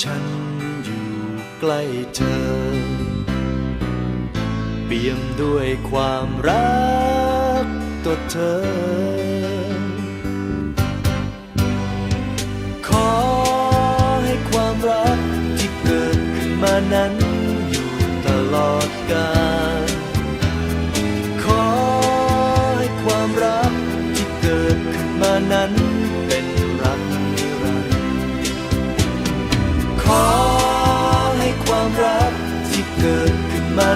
ฉันอยู่ใกล้เธอ เปี่ยมด้วยความรักตัวเธอ ขอให้ความรักที่เกิดขึ้นมานั้น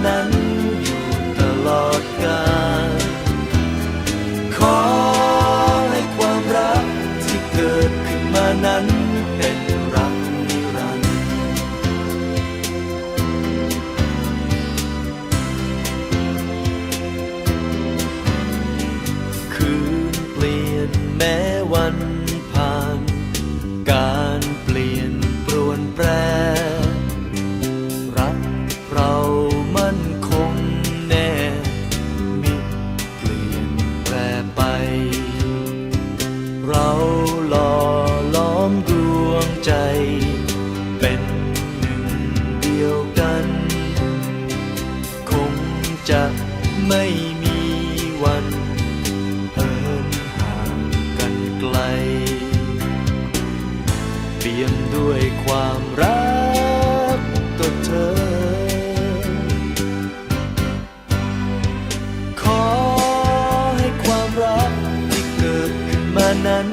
นมานั้ เปี่ยมด้วยความรักต่อเธอ ขอให้ความรักที่เกิดขึ้นมานั้น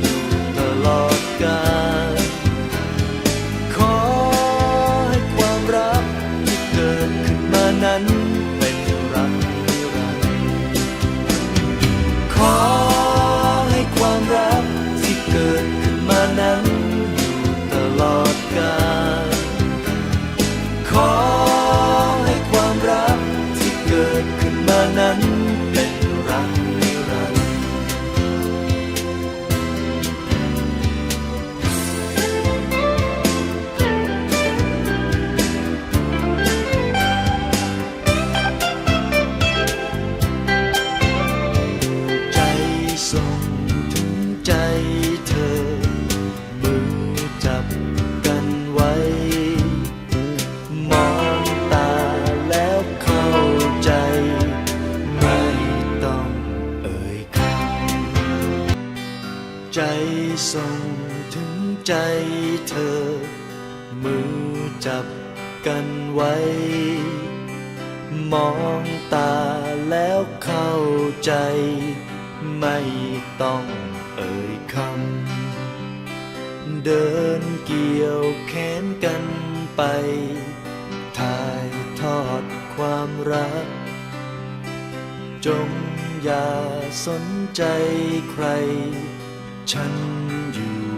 อยู่ตลอดกาล ด ถึงใจเธอ มือจับกันไว้ มองตาแล้วเข้าใจ ไม่ต้องเอ่ยคำ เดินเกี่ยวแขนกันไป ถ่ายทอดความรัก จงอย่าสนใจใคร ฉันอยู่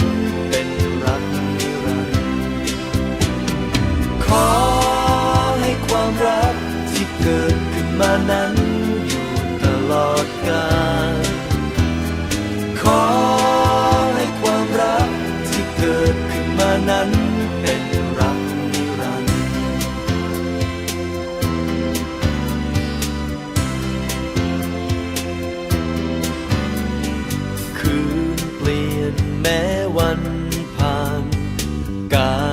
็น มานั้นอยู่ตลอดกาลขอให้ความรักที่เกิดขึ้นมานั้นเป็นรักนิรันดร์คืนเปลี่ยนแม้วันผ่านกา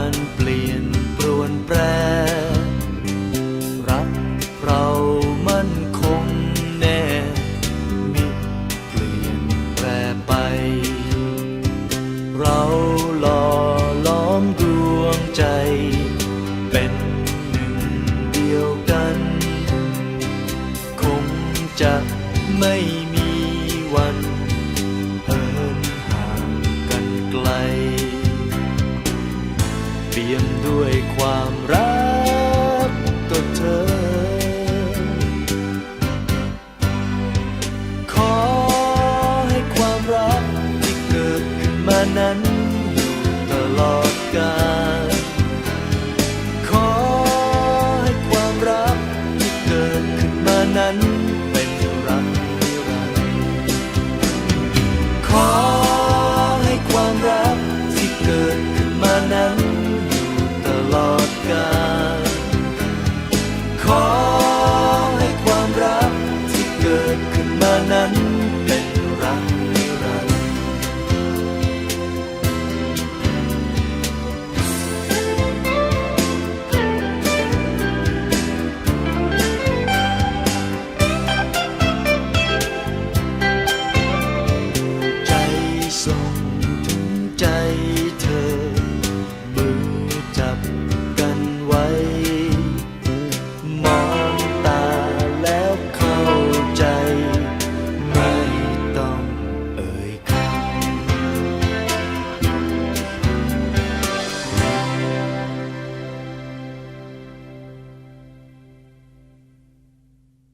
นั้นอยู่ตลอดกาล